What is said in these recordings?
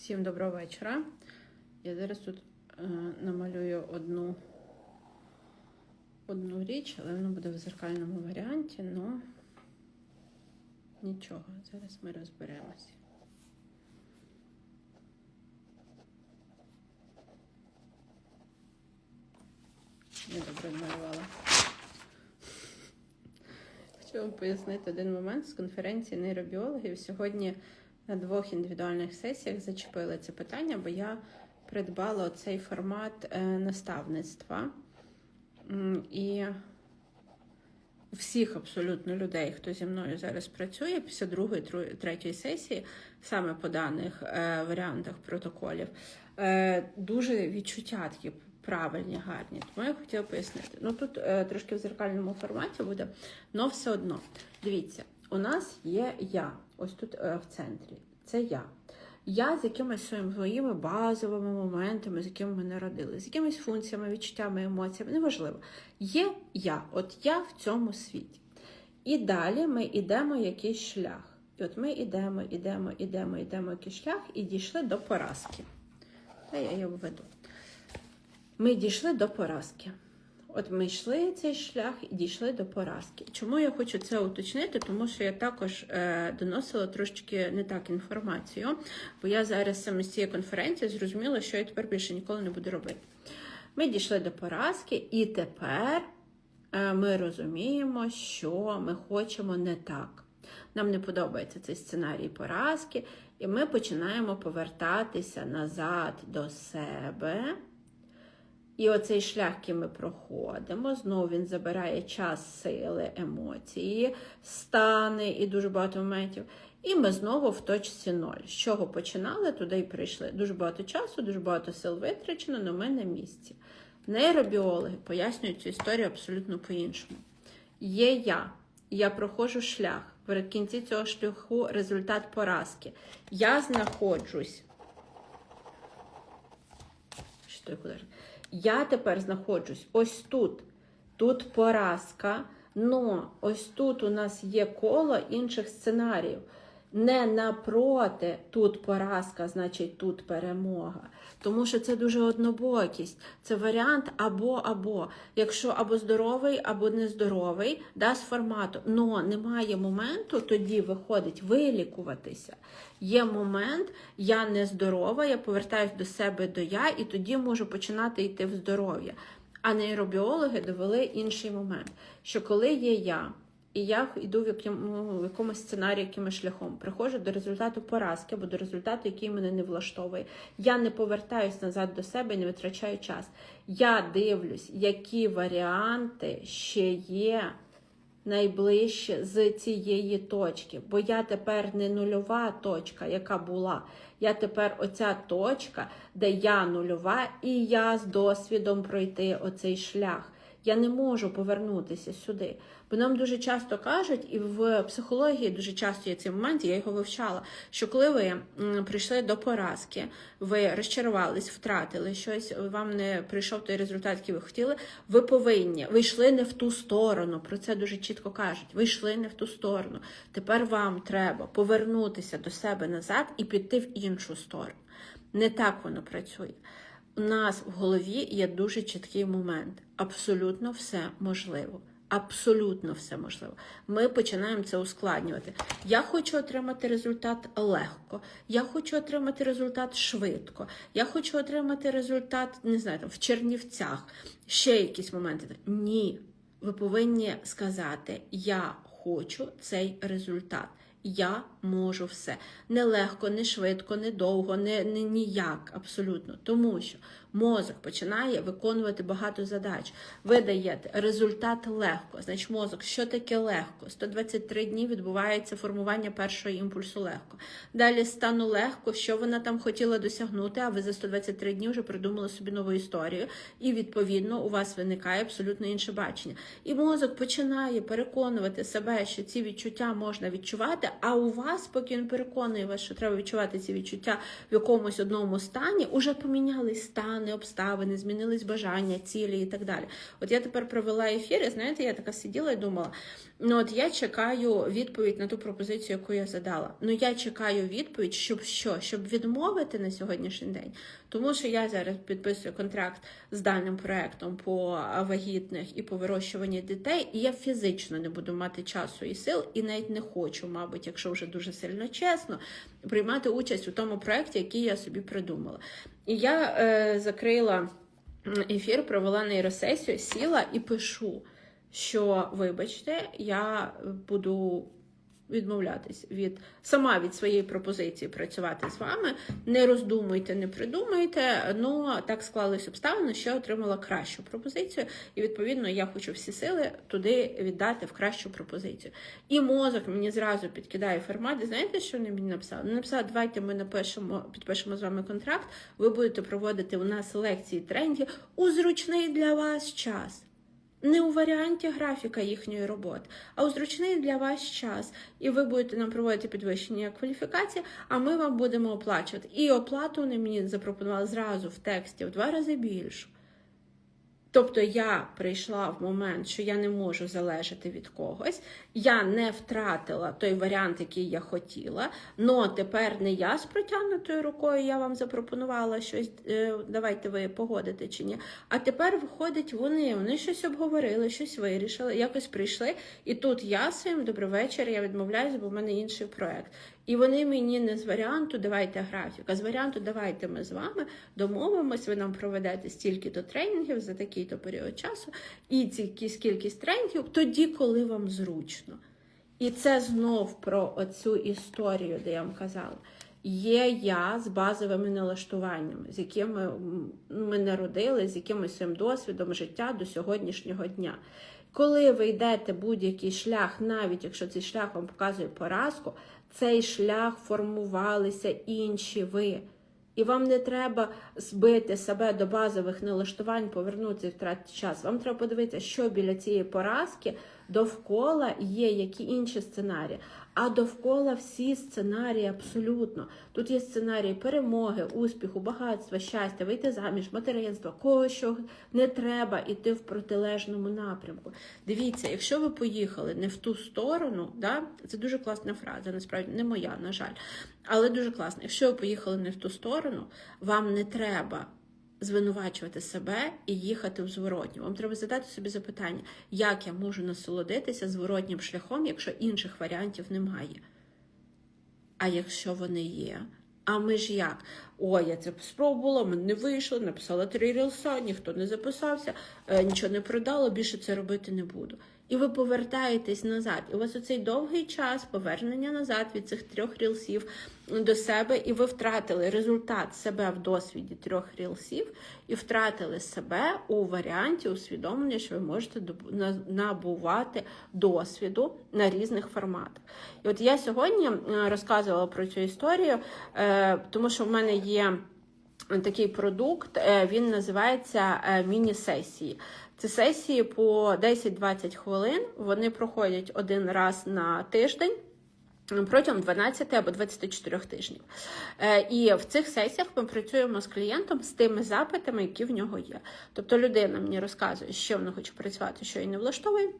Всім доброго вечора. Я зараз тут е, намалюю одну, одну річ, але вона буде в зеркальному варіанті, ну нічого, зараз ми розберемося. Я добре намалювала. Хочу вам пояснити один момент з конференції нейробіологів. Сьогодні на двох індивідуальних сесіях зачепили це питання, бо я придбала цей формат е, наставництва. І всіх абсолютно людей, хто зі мною зараз працює після другої, третьої сесії, саме по даних е, варіантах протоколів, е, дуже відчуття такі правильні, гарні. Тому я хотіла пояснити. Ну тут трошки в зеркальному форматі буде, але все одно. Дивіться, у нас є я, ось тут е, в центрі. Це я. Я з якимись своїми базовими моментами, з якими ми народили, з якимись функціями, відчуттями, емоціями, неважливо. Є я, от я в цьому світі. І далі ми йдемо якийсь шлях. І от ми йдемо, йдемо, йдемо, йдемо якийсь шлях і дійшли до поразки. Та я її введу. Ми дійшли до поразки. От ми йшли цей шлях і дійшли до поразки. Чому я хочу це уточнити? Тому що я також е, доносила трошки не так інформацію, бо я зараз саме з цієї конференції зрозуміла, що я тепер більше ніколи не буду робити. Ми дійшли до поразки, і тепер е, ми розуміємо, що ми хочемо не так. Нам не подобається цей сценарій поразки, і ми починаємо повертатися назад до себе. І оцей шлях, який ми проходимо, знову він забирає час, сили, емоції, стани і дуже багато моментів. І ми знову в точці ноль. З чого починали, туди й прийшли. Дуже багато часу, дуже багато сил витрачено, але ми на місці. Нейробіологи пояснюють цю історію абсолютно по-іншому. Є я, я проходжу шлях. В кінці цього шляху результат поразки. Я знаходжусь. Що куди? Я тепер знаходжусь ось тут. Тут поразка. Но ось тут у нас є коло інших сценаріїв. Не напроти тут поразка, значить тут перемога. Тому що це дуже однобокість. Це варіант або-або. Якщо або здоровий, або нездоровий, да, з формату. Но немає моменту, тоді виходить вилікуватися. Є момент, я нездорова, я повертаюсь до себе до я, і тоді можу починати йти в здоров'я. А нейробіологи довели інший момент, що коли є я, і я йду в, якому, в якомусь сценарії, якимось шляхом, приходжу до результату поразки або до результату, який мене не влаштовує. Я не повертаюсь назад до себе і не витрачаю час. Я дивлюсь, які варіанти ще є найближче з цієї точки. Бо я тепер не нульова точка, яка була. Я тепер оця точка, де я нульова, і я з досвідом пройти оцей шлях. Я не можу повернутися сюди. Бо нам дуже часто кажуть, і в психології дуже часто є цей момент, я його вивчала, що коли ви прийшли до поразки, ви розчарувались, втратили щось, вам не прийшов той результат, який ви хотіли, ви повинні, ви йшли не в ту сторону. Про це дуже чітко кажуть. Ви йшли не в ту сторону. Тепер вам треба повернутися до себе назад і піти в іншу сторону. Не так воно працює. У нас в голові є дуже чіткий момент. Абсолютно все можливо. Абсолютно все можливо. Ми починаємо це ускладнювати. Я хочу отримати результат легко. Я хочу отримати результат швидко. Я хочу отримати результат, не знаю, там, в Чернівцях. Ще якісь моменти. Ні. Ви повинні сказати: Я хочу цей результат. Я можу все. Не легко, не швидко, не довго, не, не ніяк, абсолютно. Тому що мозок починає виконувати багато задач. Ви даєте результат легко. Значить, мозок, що таке легко? 123 дні відбувається формування першого імпульсу легко. Далі стану легко, що вона там хотіла досягнути, а ви за 123 дні вже придумали собі нову історію. І відповідно у вас виникає абсолютно інше бачення. І мозок починає переконувати себе, що ці відчуття можна відчувати, а у вас вас, поки він переконує вас, що треба відчувати ці відчуття в якомусь одному стані, уже помінялись стани, обставини, змінились бажання, цілі і так далі. От я тепер провела ефір, і знаєте, я така сиділа і думала: ну от я чекаю відповідь на ту пропозицію, яку я задала. Ну я чекаю відповідь, щоб що? Щоб відмовити на сьогоднішній день. Тому що я зараз підписую контракт з даним проектом по вагітних і по вирощуванні дітей, і я фізично не буду мати часу і сил, і навіть не хочу, мабуть, якщо вже дуже сильно чесно, приймати участь у тому проекті, який я собі придумала. І я е, закрила ефір, провела нейросесію, сіла і пишу, що, вибачте, я буду відмовлятись від сама від своєї пропозиції працювати з вами. Не роздумуйте, не придумуйте. Ну так склались обставини, що я отримала кращу пропозицію, і відповідно я хочу всі сили туди віддати в кращу пропозицію. І мозок мені зразу підкидає формат. Знаєте, що вони мені написали? Вони написали, давайте ми напишемо, підпишемо з вами контракт. Ви будете проводити у нас лекції трендів у зручний для вас час. Не у варіанті графіка їхньої роботи, а у зручний для вас час. І ви будете нам проводити підвищення кваліфікації, а ми вам будемо оплачувати. І оплату вони мені запропонували зразу в тексті в два рази більшу. Тобто я прийшла в момент, що я не можу залежати від когось, я не втратила той варіант, який я хотіла. Но тепер не я з протягнутою рукою, я вам запропонувала щось, е, давайте ви погодите чи ні. А тепер виходить вони, вони щось обговорили, щось вирішили, якось прийшли. І тут я своїм добрий вечір, я відмовляюся, бо в мене інший проект. І вони мені не з варіанту давайте графік, а з варіанту давайте ми з вами домовимось, ви нам проведете стільки-то тренінгів за такий-то період часу, і ці кількість тренінгів тоді, коли вам зручно. І це знов про оцю історію, де я вам казала. Є я з базовими налаштуваннями, з якими ми народились, з якимось своїм досвідом життя до сьогоднішнього дня. Коли ви йдете будь-який шлях, навіть якщо цей шлях вам показує поразку, цей шлях формувалися інші ви. І вам не треба збити себе до базових налаштувань, повернутися і втратити час. Вам треба подивитися, що біля цієї поразки довкола є, які інші сценарії. А довкола всі сценарії абсолютно. Тут є сценарії перемоги, успіху, багатства, щастя, вийти заміж, материнства, кого що не треба йти в протилежному напрямку. Дивіться, якщо ви поїхали не в ту сторону, да, це дуже класна фраза, насправді не моя, на жаль, але дуже класна. Якщо ви поїхали не в ту сторону, вам не треба звинувачувати себе і їхати в зворотню. Вам треба задати собі запитання, як я можу насолодитися зворотнім шляхом, якщо інших варіантів немає. А якщо вони є? А ми ж як? Ой, я це спробувала, мене не вийшло, написала три рілса, ніхто не записався, е, нічого не продало, більше це робити не буду. І ви повертаєтесь назад. І у вас оцей довгий час повернення назад від цих трьох рілсів до себе, і ви втратили результат себе в досвіді трьох рілсів, і втратили себе у варіанті усвідомлення, що ви можете набувати досвіду на різних форматах. І от я сьогодні е, розказувала про цю історію, е, тому що в мене є такий продукт, е, він називається міні-сесії. Це сесії по 10-20 хвилин. Вони проходять один раз на тиждень. Протягом 12 або 24 тижнів. Е, І в цих сесіях ми працюємо з клієнтом з тими запитами, які в нього є. Тобто людина мені розказує, що вона хоче працювати, що її не влаштовує.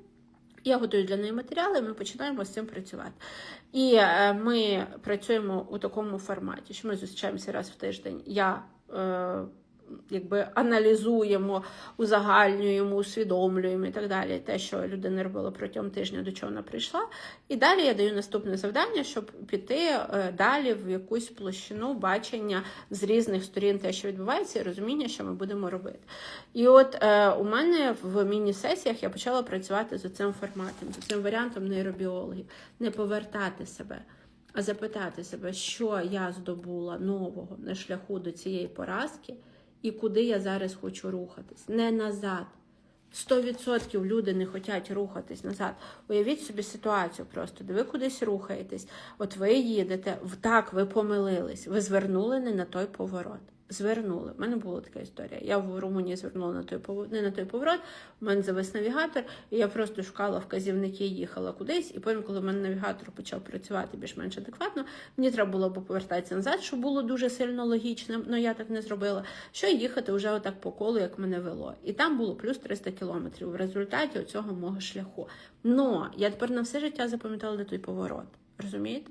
Я готую для неї матеріали, і ми починаємо з цим працювати. І е, ми працюємо у такому форматі, що ми зустрічаємося раз в тиждень. Я е, якби аналізуємо, узагальнюємо, усвідомлюємо і так далі. Те, що людина робила протягом тижня, до чого вона прийшла. І далі я даю наступне завдання, щоб піти е, далі в якусь площину бачення з різних сторін, те, що відбувається, і розуміння, що ми будемо робити. І от е, у мене в міні-сесіях я почала працювати з цим форматом, з цим варіантом нейробіологів, не повертати себе. А запитати себе, що я здобула нового на шляху до цієї поразки, і куди я зараз хочу рухатись. Не назад. 100% люди не хочуть рухатись назад. Уявіть собі ситуацію просто, де ви кудись рухаєтесь, от ви їдете, так, ви помилились, ви звернули не на той поворот. Звернули. У мене була така історія. Я в Румунії звернула на той поворот, не на той поворот. У мене завис навігатор, і я просто шукала вказівники, їхала кудись. І потім, коли в мене навігатор почав працювати більш-менш адекватно, мені треба було повертатися назад, що було дуже сильно логічним, але я так не зробила. Що їхати вже отак по колу, як мене вело. І там було плюс 300 кілометрів в результаті цього мого шляху. Но я тепер на все життя запам'ятала той поворот. Розумієте?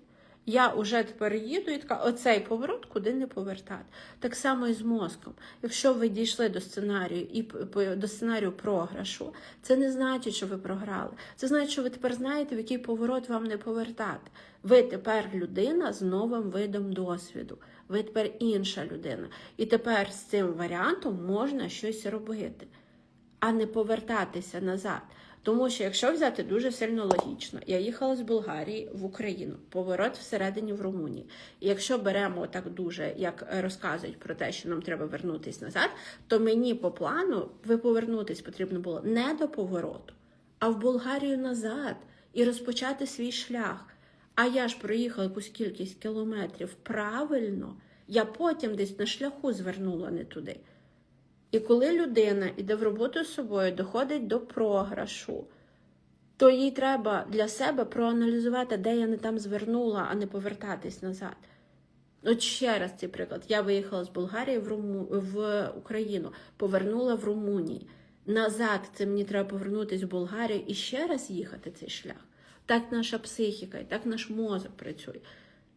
Я вже тепер їду і така, оцей поворот куди не повертати. Так само і з мозком. Якщо ви дійшли до сценарію і до сценарію програшу, це не значить, що ви програли. Це значить, що ви тепер знаєте, в який поворот вам не повертати. Ви тепер людина з новим видом досвіду. Ви тепер інша людина. І тепер з цим варіантом можна щось робити, а не повертатися назад. Тому що, якщо взяти дуже сильно логічно, я їхала з Болгарії в Україну, поворот всередині в Румунії. І якщо беремо так дуже, як розказують про те, що нам треба вернутись назад, то мені по плану ви повернутись потрібно було не до повороту, а в Болгарію назад і розпочати свій шлях. А я ж проїхала якусь кількість кілометрів правильно, я потім десь на шляху звернула не туди. І коли людина йде в роботу з собою, доходить до програшу, то їй треба для себе проаналізувати, де я не там звернула, а не повертатись назад. От ще раз цей приклад. Я виїхала з Болгарії в, Руму... в Україну, повернула в Румунії. Назад це мені треба повернутися в Болгарію і ще раз їхати цей шлях. Так наша психіка, і так наш мозок працює.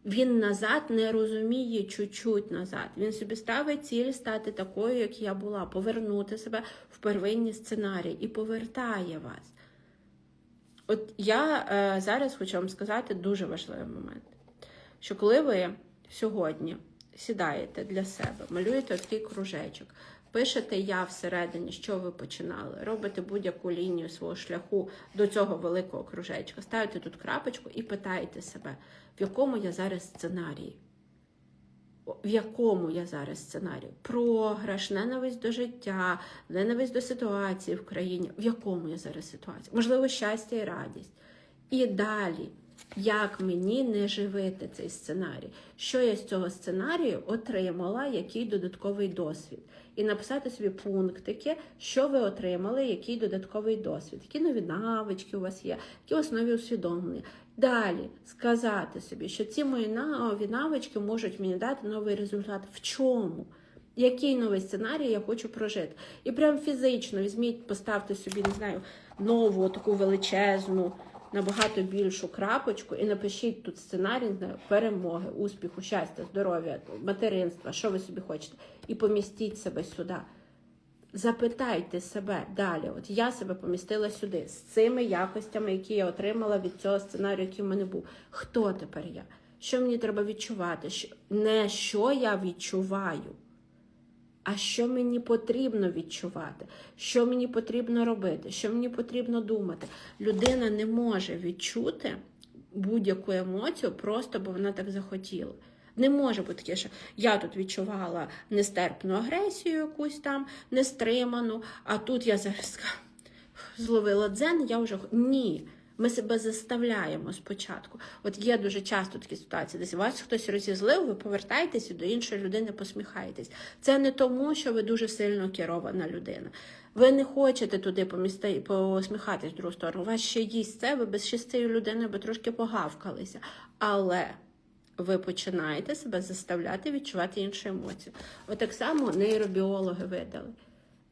Він назад не розуміє чуть-чуть назад. Він собі ставить ціль стати такою, як я була, повернути себе в первинні сценарії і повертає вас. От я е, зараз хочу вам сказати дуже важливий момент, що коли ви сьогодні сідаєте для себе, малюєте такий кружечок, пишете я всередині, що ви починали, робите будь-яку лінію свого шляху до цього великого кружечка, ставите тут крапочку і питаєте себе, в якому я зараз сценарії. В якому я зараз сценарії? Програш, ненависть до життя, ненависть до ситуації в країні. В якому я зараз ситуації? Можливо, щастя і радість. І далі, як мені не живити цей сценарій? Що я з цього сценарію отримала, який додатковий досвід? І написати собі пунктики, що ви отримали, який додатковий досвід, які нові навички у вас є, які у вас нові усвідомлення. Далі сказати собі, що ці мої нові навички можуть мені дати новий результат. В чому? Який новий сценарій я хочу прожити? І прям фізично візьміть, поставте собі, не знаю, нову таку величезну, набагато більшу крапочку і напишіть тут сценарій перемоги, успіху, щастя, здоров'я, материнства, що ви собі хочете, і помістіть себе сюди. Запитайте себе далі. От я себе помістила сюди з цими якостями, які я отримала від цього сценарію, який в мене був. Хто тепер я? Що мені треба відчувати? Не що я відчуваю, а що мені потрібно відчувати, що мені потрібно робити, що мені потрібно думати. Людина не може відчути будь-яку емоцію просто, бо вона так захотіла. Не може бути таке, що я тут відчувала нестерпну агресію, якусь там нестриману, а тут я зараз зловила дзен, я вже ні. Ми себе заставляємо спочатку. От є дуже часто такі ситуації, десь вас хтось розізлив, ви повертаєтесь і до іншої людини посміхаєтесь. Це не тому, що ви дуже сильно керована людина. Ви не хочете туди помісти, посміхатись в другу сторону. У вас ще їсть це, ви без цією людиною би трошки погавкалися. Але ви починаєте себе заставляти відчувати іншу емоцію. От так само нейробіологи видали.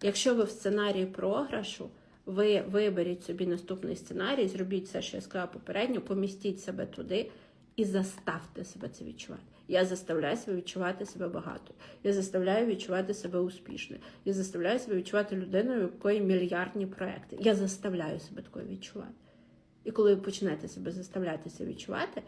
Якщо ви в сценарії програшу, ви виберіть собі наступний сценарій, зробіть все, що я сказала попередньо, помістіть себе туди і заставте себе це відчувати. Я заставляю себе відчувати себе багато. Я заставляю відчувати себе успішною. Я заставляю себе відчувати людиною, у якої мільярдні проекти. Я заставляю себе такою відчувати. І коли ви почнете себе заставляти це відчувати,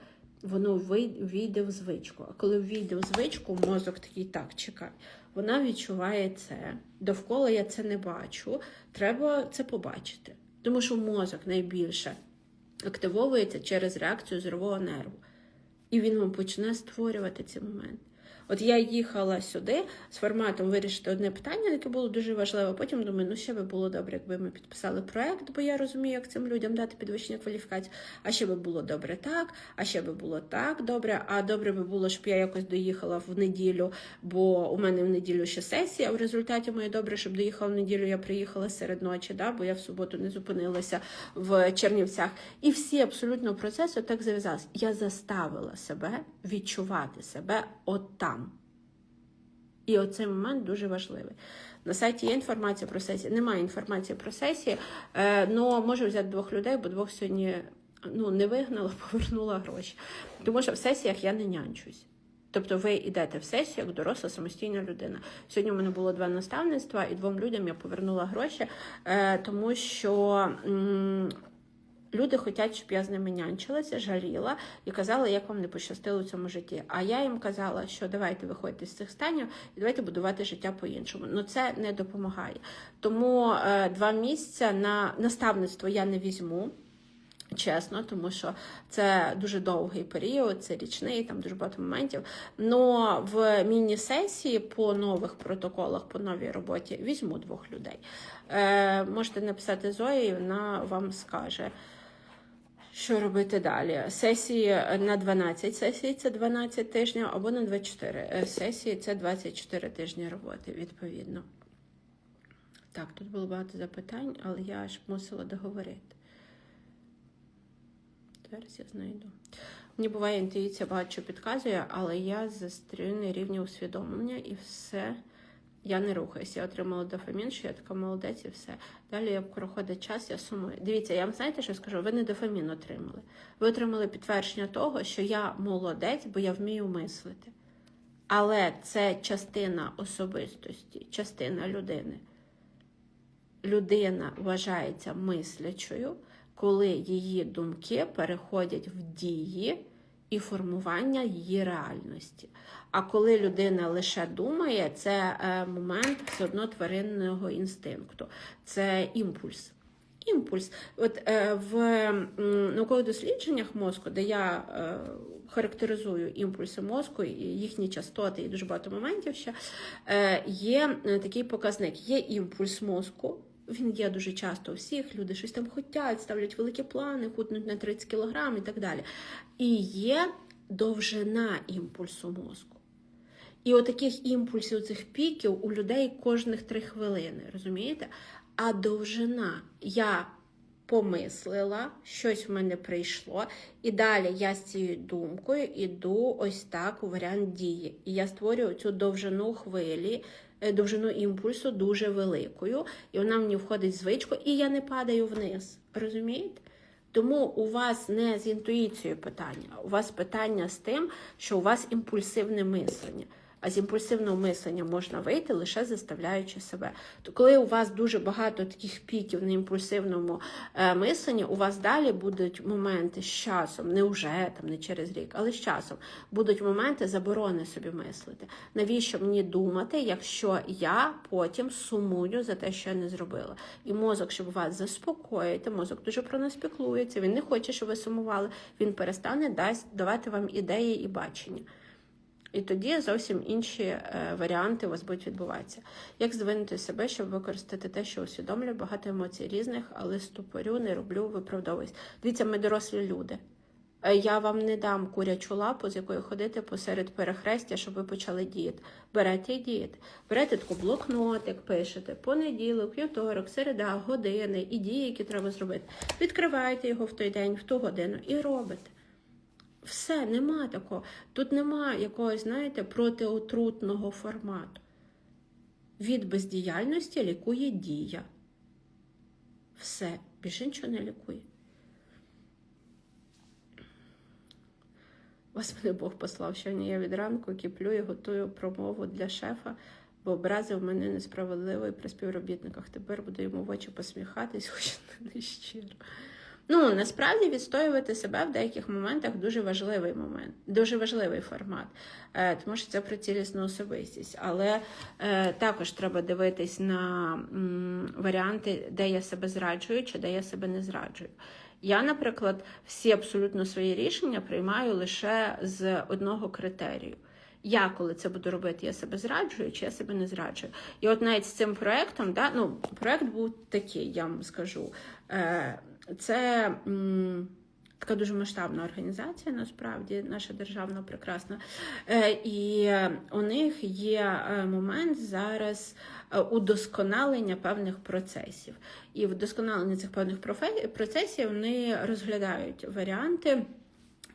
воно війде в звичку. А коли війде в звичку, мозок такий так, чекай. Вона відчуває це. Довкола я це не бачу. Треба це побачити. Тому що мозок найбільше активовується через реакцію зорового нерву. І він вам почне створювати ці моменти. От я їхала сюди з форматом вирішити одне питання, яке було дуже важливе. Потім думаю, ну ще би було добре, якби ми підписали проект, бо я розумію, як цим людям дати підвищення кваліфікації. А ще би було добре так, а ще би було так добре. А добре би було, щоб я якось доїхала в неділю, бо у мене в неділю ще сесія. В результаті моє добре, щоб доїхала в неділю. Я приїхала серед ночі, да, бо я в суботу не зупинилася в Чернівцях. І всі абсолютно процеси так зав'язалися. Я заставила себе відчувати себе от там. І оцей момент дуже важливий. На сайті є інформація про сесії. Немає інформації про сесії, але можу взяти двох людей, бо двох сьогодні ну, не вигнала, повернула гроші. Тому що в сесіях я не нянчусь. Тобто ви йдете в сесію як доросла самостійна людина. Сьогодні у мене було два наставництва, і двом людям я повернула гроші, е, тому що. Люди хочуть, щоб я з ними нянчилася, жаліла і казала, як вам не пощастило в цьому житті. А я їм казала, що давайте виходьте з цих станів і давайте будувати життя по-іншому. Ну це не допомагає. Тому е, два місяця на наставництво я не візьму. Чесно, тому що це дуже довгий період, це річний, там дуже багато моментів. Но в міні-сесії по нових протоколах, по новій роботі візьму двох людей. Е, можете написати Зої, вона вам скаже. Що робити далі? Сесії на 12 сесій це 12 тижнів, або на 24 Е, сесії це 24 тижні роботи, відповідно. Так, тут було багато запитань, але я аж мусила договорити. Зараз я знайду. Мені буває інтуїція багато підказує, але я застрію на рівні усвідомлення і все. Я не рухаюся. Я отримала дофамін, що я така молодець і все. Далі, проходить час, я сумую. Дивіться, я вам знаєте, що скажу? Ви не дофамін отримали. Ви отримали підтвердження того, що я молодець, бо я вмію мислити. Але це частина особистості, частина людини. Людина вважається мислячою, коли її думки переходять в дії і формування її реальності. А коли людина лише думає, це е, момент все одно тваринного інстинкту, це імпульс. Імпульс. От е, в наукових дослідженнях мозку, де я е, характеризую імпульси мозку їхні частоти, і дуже багато моментів ще, е, є е, такий показник: є імпульс мозку. Він є дуже часто у всіх, люди щось там хотять, ставлять великі плани, худнуть на 30 кг і так далі. І є довжина імпульсу мозку. І отаких імпульсів, цих піків у людей кожних три хвилини, розумієте? А довжина я помислила, щось в мене прийшло, і далі я з цією думкою іду ось так у варіант дії. І я створюю цю довжину хвилі, е, довжину імпульсу дуже великою, і вона мені входить в звичку, і я не падаю вниз. Розумієте? Тому у вас не з інтуїцією питання, у вас питання з тим, що у вас імпульсивне мислення. А з імпульсивного мислення можна вийти лише заставляючи себе. То коли у вас дуже багато таких піків на імпульсивному е, мисленні, у вас далі будуть моменти з часом, не вже там, не через рік, але з часом будуть моменти заборони собі мислити. Навіщо мені думати, якщо я потім сумую за те, що я не зробила? І мозок, щоб вас заспокоїти, мозок дуже про нас піклується. Він не хоче, щоб ви сумували. Він перестане дасть давати вам ідеї і бачення. І тоді зовсім інші е, варіанти у вас будуть відбуватися. Як здвинути себе, щоб використати те, що усвідомлюю, багато емоцій різних, але ступорю, не роблю, виправдовуюсь. Дивіться, ми дорослі люди. Е, Я вам не дам курячу лапу, з якою ходити посеред перехрестя, щоб ви почали діяти. Берете і. Берете таку блокнотик, пишете понеділок, вівторок, середа, години і дії, які треба зробити. Відкриваєте його в той день, в ту годину і робите. Все, нема такого. Тут нема якогось, знаєте, протиотрутного формату. Від бездіяльності лікує дія. Все, більше нічого не лікує. Вас мене Бог послав, сьогодні я від ранку кіплю і готую промову для шефа, бо образив мене несправедливо і при співробітниках. Тепер буду йому в очі посміхатись, хоч не щиро. Ну, насправді відстоювати себе в деяких моментах дуже важливий момент, дуже важливий формат, е, тому що це про цілісну особистість. Але е, також треба дивитись на варіанти, де я себе зраджую, чи де я себе не зраджую. Я, наприклад, всі абсолютно свої рішення приймаю лише з одного критерію. я коли це буду робити, я себе зраджую, чи я себе не зраджую. І от навіть з цим проектом, да, ну, проект був такий, я вам скажу. Е, Це. м, Така дуже масштабна організація, насправді, наша державна прекрасна. Е, І у них є е, момент зараз е, удосконалення певних процесів. І вдосконалення цих певних процесів вони розглядають варіанти.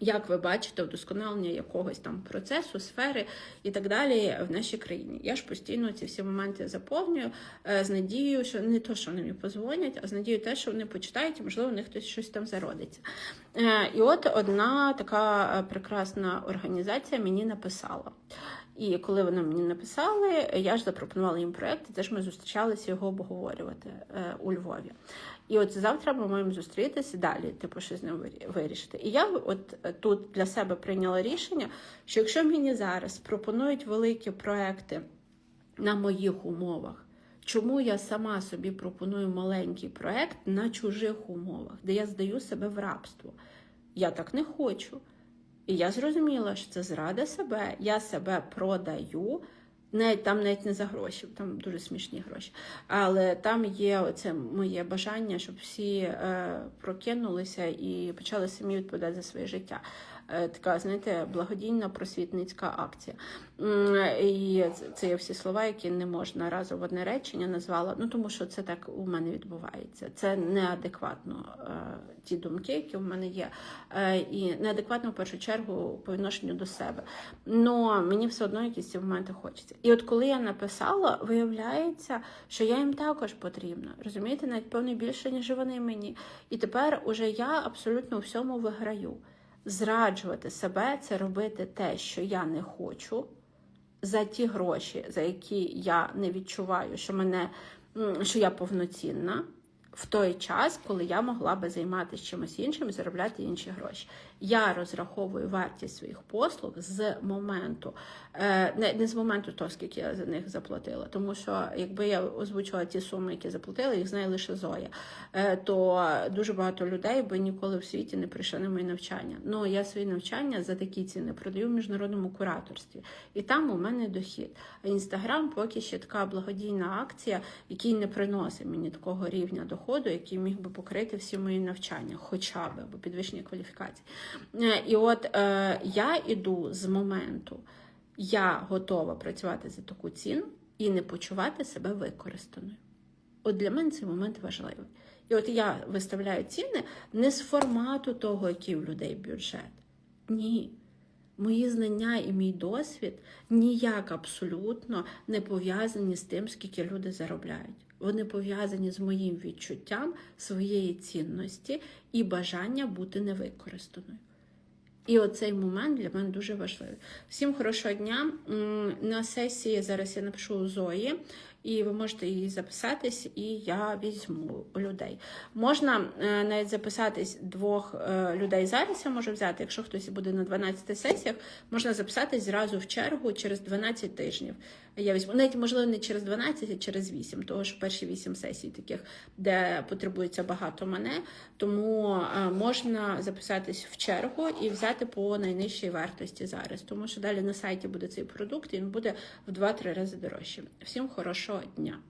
Як ви бачите, вдосконалення якогось там процесу, сфери і так далі в нашій країні. Я ж постійно ці всі моменти заповнюю е, з надією, що не то, що вони мені позвонять, а з надією те, що вони почитають, і можливо, у них хтось щось там зародиться. Е, І от одна така е, прекрасна організація мені написала. І коли вони мені написали, я ж запропонувала їм проєкт, і теж ми зустрічалися його обговорювати е, у Львові. І от завтра ми маємо зустрітися далі, типу, що з ним вирішити. І я от е, тут для себе прийняла рішення, що якщо мені зараз пропонують великі проекти на моїх умовах, чому я сама собі пропоную маленький проект на чужих умовах, де я здаю себе в рабство? Я так не хочу. І я зрозуміла, що це зрада себе. Я себе продаю. Навіть там навіть не за гроші, там дуже смішні гроші. Але там є оце моє бажання, щоб всі е, прокинулися і почали самі відповідати за своє життя. Е, така, знаєте, благодійна просвітницька акція. І це- є всі слова, які не можна разом в одне речення назвала. Ну тому що це так у мене відбувається. Це неадекватно е, ті думки, які в мене є, е, і неадекватно в першу чергу по відношенню до себе. Ну мені все одно якісь ці моменти хочеться. І от коли я написала, виявляється, що я їм також потрібна. Розумієте, навіть певно більше, ніж вони мені. І тепер уже я абсолютно у всьому виграю. Зраджувати себе це робити те, що я не хочу, за ті гроші, за які я не відчуваю, що мене що я повноцінна. В той час, коли я могла би займатися чимось іншим і заробляти інші гроші. Я розраховую вартість своїх послуг з моменту, е, не, не з моменту того, скільки я за них заплатила. Тому що якби я озвучила ті суми, які заплатила, їх знає лише Зоя, е, то дуже багато людей би ніколи в світі не прийшли на мої навчання. Ну я свої навчання за такі ціни продаю в міжнародному кураторстві, і там у мене дохід. А інстаграм поки ще така благодійна акція, який не приносить мені такого рівня доходу, який міг би покрити всі мої навчання, хоча б або підвищення кваліфікації. Е, І от е, я іду з моменту, я готова працювати за таку ціну і не почувати себе використаною. От для мене цей момент важливий. І от я виставляю ціни не з формату того, який у людей бюджет. Ні. Мої знання і мій досвід ніяк абсолютно не пов'язані з тим, скільки люди заробляють. Вони пов'язані з моїм відчуттям своєї цінності і бажання бути невикористаною. І оцей момент для мене дуже важливий. Всім хорошого дня. На сесії зараз я напишу у Зої, і ви можете її записатись, і я візьму людей. Можна е, навіть записатись двох е, людей зараз. Я можу взяти, якщо хтось буде на 12 сесіях, можна записатись зразу в чергу через 12 тижнів. Я візьму навіть можливо не через 12, а через 8, тому що перші 8 сесій таких, де потребується багато мене. Тому е, можна записатись в чергу і взяти по найнижчій вартості зараз. Тому що далі на сайті буде цей продукт, і він буде в 2-3 рази дорожче. Всім хорошого дня!